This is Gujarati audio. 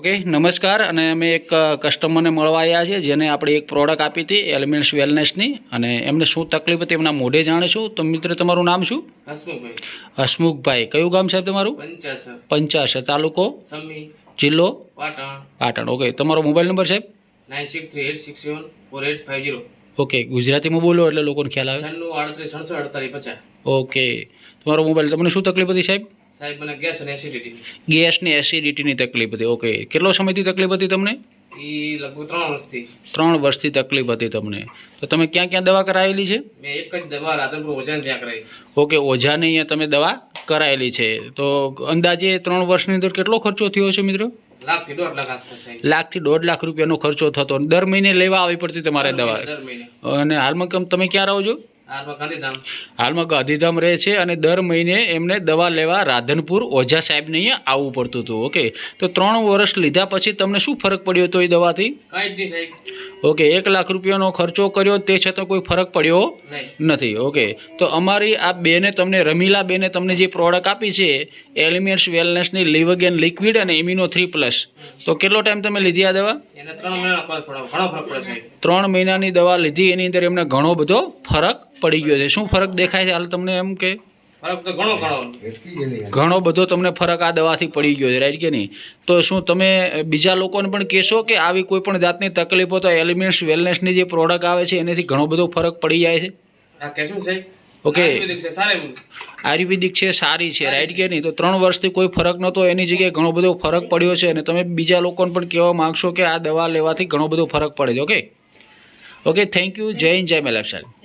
ઓકે નમસ્કાર અને અમે એક કસ્ટમરને મળવા આવ્યા છીએ જેને આપણે એક પ્રોડક્ટ આપી હતી એલિમેન્ટ્સ વેલનેસની અને એમને શું તકલીફ હતી એમના મોઢે જાણીશું. તો મિત્ર તમારું નામ શું? હસમુખભાઈ. હસમુખભાઈ. કયું ગામ સાહેબ તમારું? પંચાસર. તાલુકો? જિલ્લો? પાટણ. પાટણ. ઓકે તમારો મોબાઈલ નંબર સાહેબ? Nine six three eight six seven four eight five zero okay ગુજરાતીમાં બોલો એટલે લોકોને ખ્યાલ આવે. ઓકે તમારો મોબાઈલ તમને શું તકલીફ હતી સાહેબ? સાહેબ મને ગેસ અને એસિડિટી ગેસની એસિડિટીની તકલીફ હતી. ઓકે કેટલો સમયથી તકલીફ હતી તમને? એ લગભગ ત્રણ વર્ષથી. ત્રણ વર્ષથી તકલીફ હતી તમને. તો તમે ક્યાં ક્યાં દવા કરાવેલી છે? મેં એક જ દવા રાધનપુર ઓજાન ત્યાં કરાવી. ઓકે ઓઝાને અહીંયા તમે દવા કરાયેલી છે. તો અંદાજે ત્રણ વર્ષની અંદર કેટલો ખર્ચો થયો છે મિત્રો? લાખથી દોઢ લાખ આસપાસ લાખથી દોઢ લાખ રૂપિયાનો ખર્ચો થતો. દર મહિને લેવા આવી પડતી તમારે દવા. અને હાલમાં કમ તમે ક્યાં રહો છો? હાલમાં ગાંધીધામ. રહે છે અને દર મહિને એમને દવા લેવા રાધનપુર ઓઝા સાહેબને અહીંયા આવવું પડતું હતું ઓકે તો ત્રણ વર્ષ લીધા પછી તમને શું ફરક પડ્યો હતો એ દવાથી? કંઈ જ નહીં સાહેબ. ઓકે એક લાખ રૂપિયાનો ખર્ચો કર્યો તે છતાં કોઈ ફરક પડ્યો નથી ઓકે. તો અમારી આ બેને તમને રમીલા બેને તમને જે પ્રોડક્ટ આપી છે એલિમેન્ટ્સ વેલનેસની લિવગેન લિક્વિડ અને ઇમ્યુનો થ્રી પ્લસ તો કેટલો ટાઈમ તમે લીધી આ દવા? ત્રણ મહિનાનો દવા લીધી એની અંદર એમને ઘણો બધો ફરક પડી ગયો છે. શું ફરક દેખાય છે? હાલ તમને એમ કે ઘણો ઘણો ઘણો બધો તમને ફરક આ દવાથી પડી ગયો છે રાઈટ કે નહીં? તો શું તમે બીજા લોકોને પણ કહેશો કે આવી કોઈ પણ જાતની તકલીફો તો એલિમેન્ટ્સ વેલનેસની જે પ્રોડક્ટ આવે છે એનાથી ઘણો બધો ફરક પડી જાય છે? ઓકે. આયુર્વેદિક છે સારી છે સારી રાઈટ કે નહીં? તો ત્રણ વર્ષથી કોઈ ફરક નહોતો એની જગ્યાએ ઘણો બધો ફરક પડ્યો છે અને તમે બીજા લોકોને પણ કહેવા માગશો કે આ દવા લેવાથી ઘણો બધો ફરક પડે છે ઓકે ઓકે થેન્ક યુ જય હિન્દ જય મેલાબ સાહેબ